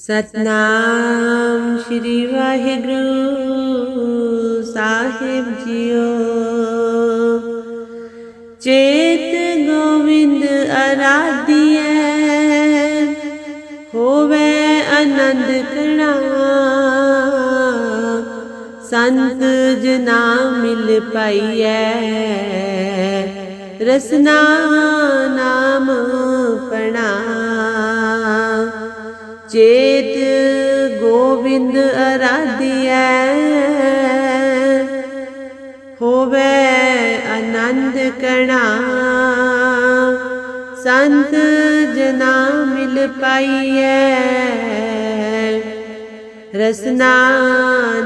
ਸਤਨਾਮ ਸ੍ਰੀ ਵਾਹਿਗੁਰੂ ਸਾਹਿਬ ਜੀਓ। ਚੇਤ ਗੋਵਿੰਦ ਅਰਾਧਿਐ, ਹੋਵੇ ਆਨੰਦ ਕਣਾ ਸੰਤ ਜਨਾ ਮਿਲ ਪਾਈਐ, ਰਸਨਾ ਨਾਮ ਪਣਾ। ਚੇਤ ਗੋਬਿੰਦ ਅਰਾਧਿਐ, ਹੋਵੇ ਆਨੰਦ ਕਣਾ ਸੰਤ ਜਨਾ ਮਿਲ ਪਾਈਐ, ਰਸਨਾ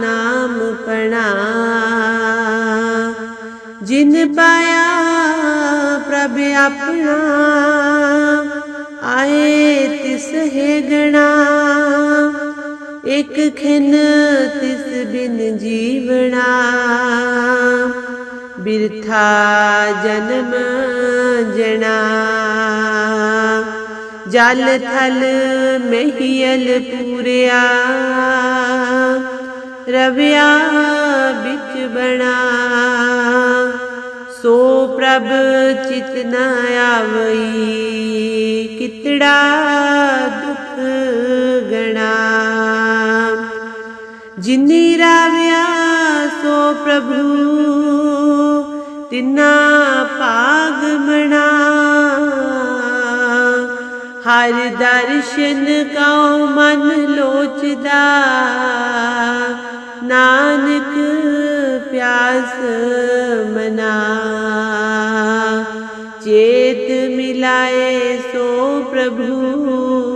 ਨਾਮ ਪਣਾ। ਜਿਨ ਪਾਇਆ ਪ੍ਰਭ ਆਪਣਾ ਇਕ ਖਿਨ ਤਿਸ ਬਿਨ ਜੀਵਣਾ। ਬਿਰਥਾ ਜਨਮ ਜਣਾ। ਜਲ ਥਲ ਮਹੀਲ ਪੂਰਿਆ। ਰਵਿਆ ਵਿੱਚ ਬਣਾ। ਸੋ ਪ੍ਰਭ ਚਿਤ ਨ ਆਵਈ, ਕਿਤੜਾ ਦੁਖ ਜਿਨੀ ਰਾਵਿਆ ਸੋ ਪ੍ਰਭੂ, ਤਿਨਾ ਪਾਗ ਮਣਾ। ਹਰ ਦਰਸ਼ਨ ਕਉ ਮਨ ਲੋਚਦਾ। ਨਾਨਕ ਪਿਆਸ ਮਨਾ। ਚੇਤ ਮਿਲਾਏ ਸੋ ਪ੍ਰਭੂ।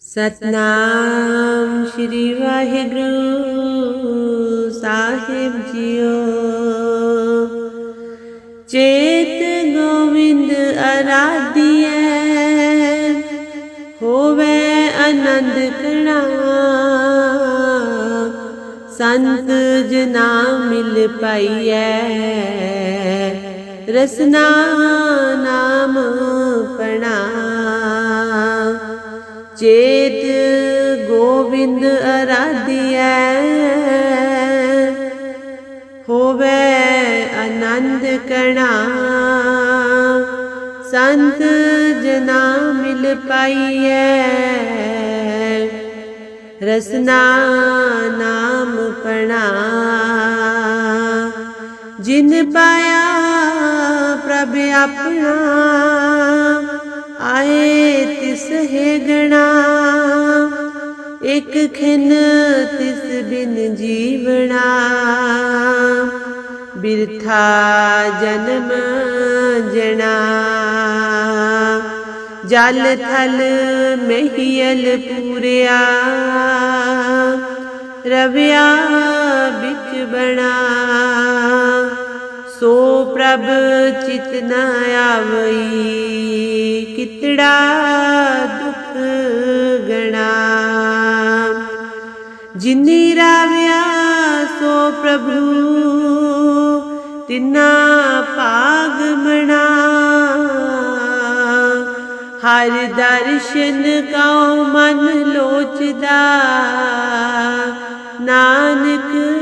ਸਤਨਾਮ ਸ੍ਰੀ ਵਾਹਿਗੁਰੂ ਸਾਹਿਬ ਜੀਓ। ਚੇਤ ਗੋਵਿੰਦ ਅਰਾਧਿਐ, ਹੋਵੇ ਆਨੰਦ ਕਣਾ ਸੰਤ ਜਨਾ ਮਿਲ ਪਾਈਐ ਰਸਨਾ ਨਾਮ ਪਣਾ। ਚੇਤ ਗੋਬਿੰਦ ਅਰਾਧਿਐ। ਹੋਵੇ ਆਨੰਦ ਕਣਾ। ਸੰਤ ਜਨਾ ਮਿਲ ਪਾਈਐ। ਰਸਨਾ ਨਾਮ ਪਣਾ। ਜਿਨ ਪਾਇਆ ਪ੍ਰਭ ਆਪਣਾ, ਆਏ ਤਿਸ ਹੈ ਗਣਾ। ਇਕ ਖਿਨ ਤਿਸ ਬਿਨ ਜੀਵਣਾ। ਬਿਰਥਾ ਜਨਮ ਜਣਾ। ਜਲ ਥਲ ਮਹੀਲ ਪੂਰਿਆ। ਰਵਿਆ ਵਿੱਚ ਬਣਾ। ਸੋ ਪ੍ਰਭ ਚਿਤ ਨ ਆਵਈ, ਕਿਤੜਾ ਦੁਖ ਗਣਾ। ਜਿਨੀ ਰਾਵਿਆ ਸੋ ਪ੍ਰਭੂ, ਤਿਨਾ ਭਾਗ ਮਣਾ। ਹਰ ਦਰਸ਼ਨ ਕਉ ਮਨ ਲੋਚਦਾ, ਨਾਨਕ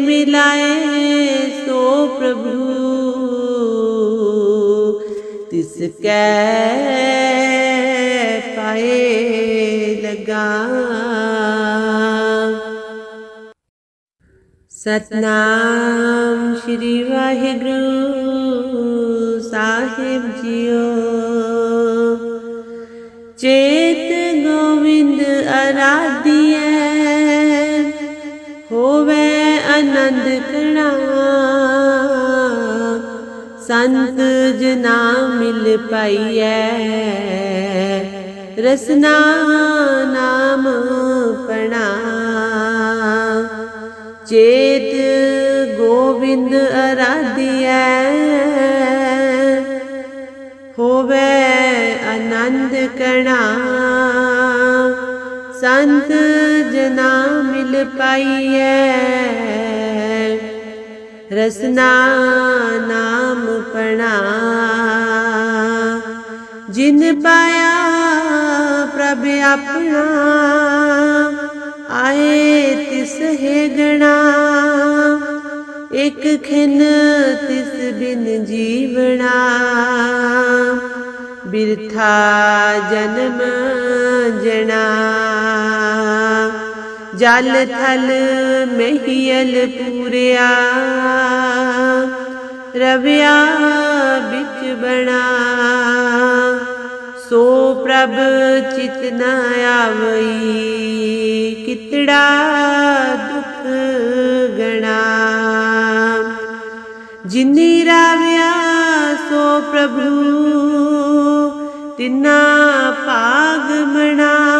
ਮਿਲਾਏ ਸੋ ਪ੍ਰਭੂ ਤਿਸ ਕੈ ਪਾਏ ਲਗਾ ਸਤਨਾਮ ਸ਼੍ਰੀ ਵਾਹਿਗੁਰੂ ਸਾਹਿਬ ਜੀਓ ਚੇਤ ਆਨੰਦ ਕਣਾ ਸੰਤ ਜਨਾ ਮਿਲ ਪਾਈਐ। ਰਸਨਾ ਨਾਮ ਪਣਾ। ਚੇਤ ਗੋਵਿੰਦ ਅਰਾਧਿਐ। ਹੋਵੇ ਆਨੰਦ ਕਣਾ ਸੰਤ ਜਨਾ ਮਿਲ ਪਾਈਐ। ਰਸਨਾ ਨਾਮ ਪਣਾ। ਜਿਨ ਪਾਇਆ ਪ੍ਰਭ ਆਪਣਾ, ਆਏ ਤਿਸ ਹੈ ਗਣਾ। ਇਕ ਖਿਨ ਤਿਸ ਬਿਨ ਜੀਵਣਾ। ਬਿਰਥਾ ਜਨਮ ਜਣਾ। ਜਲ ਥਲ ਮਹੀਲ ਪੂਰਿਆ। ਰਵਿਆ ਵਿੱਚ ਬਣਾ। ਸੋ ਪ੍ਰਭ ਚਿਤ ਨ ਆਵਈ, ਕਿਤੜਾ ਦੁਖ ਗਣਾ। ਜਿਨੀ ਰਾਵਿਆ ਸੋ ਪ੍ਰਭੂ, ਤਿਨਾ ਭਾਗ ਮਣਾ।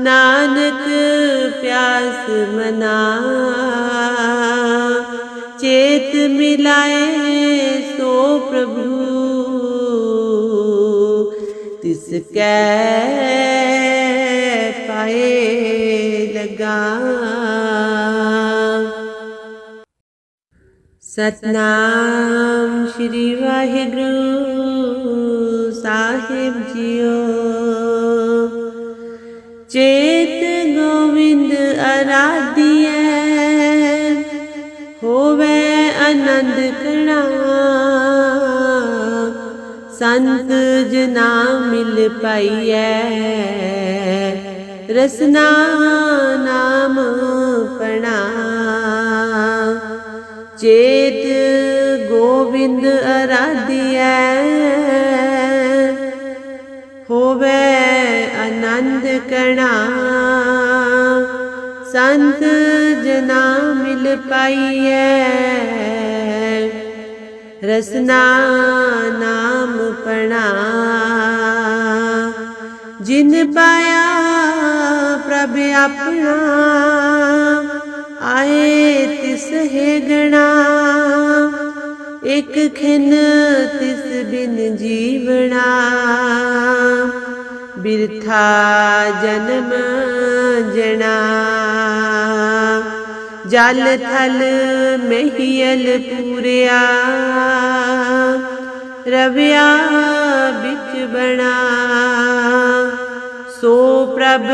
ਨਾਨਕ ਪਿਆਸ ਮਨਾ। ਚੇਤ ਮਿਲਾਏ ਸੋ ਪ੍ਰਭੂ। ਤਿਸ ਕੈ ਪਾਏ ਲਗਾ। ਸਤਨਾਮ ਸ਼੍ਰੀ ਵਾਹਿਗੁਰੂ ਸਾਹਿਬ ਜੀਓ। ਚੇਤ ਗੋਵਿੰਦ ਅਰਾਧਿਐ, ਹੋਵੇ ਆਨੰਦ ਕਣਾ ਸੰਤ ਜਨਾ ਮਿਲ ਪਾਈਐ, ਰਸਨਾ ਨਾਮ ਪਣਾ। ਚੇਤ ਗੋਵਿੰਦ ਅਰਾਧਿਐ ਕਣਾ ਸੰਤ ਜਨਾ ਮਿਲ ਪਾਈਐ। ਰਸਨਾ ਨਾਮ ਪਣਾ। ਜਿਨ ਪਾਇਆ ਪ੍ਰਭ ਆਪਣਾ, ਆਏ ਤਿਸ ਹੈ ਗਣਾ। ਇਕ ਖਿਨ ਤਿਸ ਬਿਨ ਜੀਵਣਾ। ਬਿਰਥਾ ਜਨਮ ਜਣਾ। ਜਲ ਥਲ ਮਹੀਲ ਪੂਰਿਆ। ਰਵਿਆ ਵਿੱਚ ਬਣਾ। ਸੋ ਪ੍ਰਭ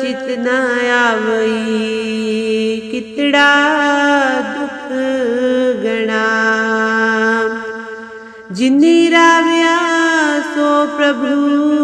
ਚਿਤ ਨ ਆਵਈ, ਕਿਤੜਾ ਦੁਖ ਗਣਾ। ਜਿਨੀ ਰਾਵਿਆ ਸੋ ਪ੍ਰਭੂ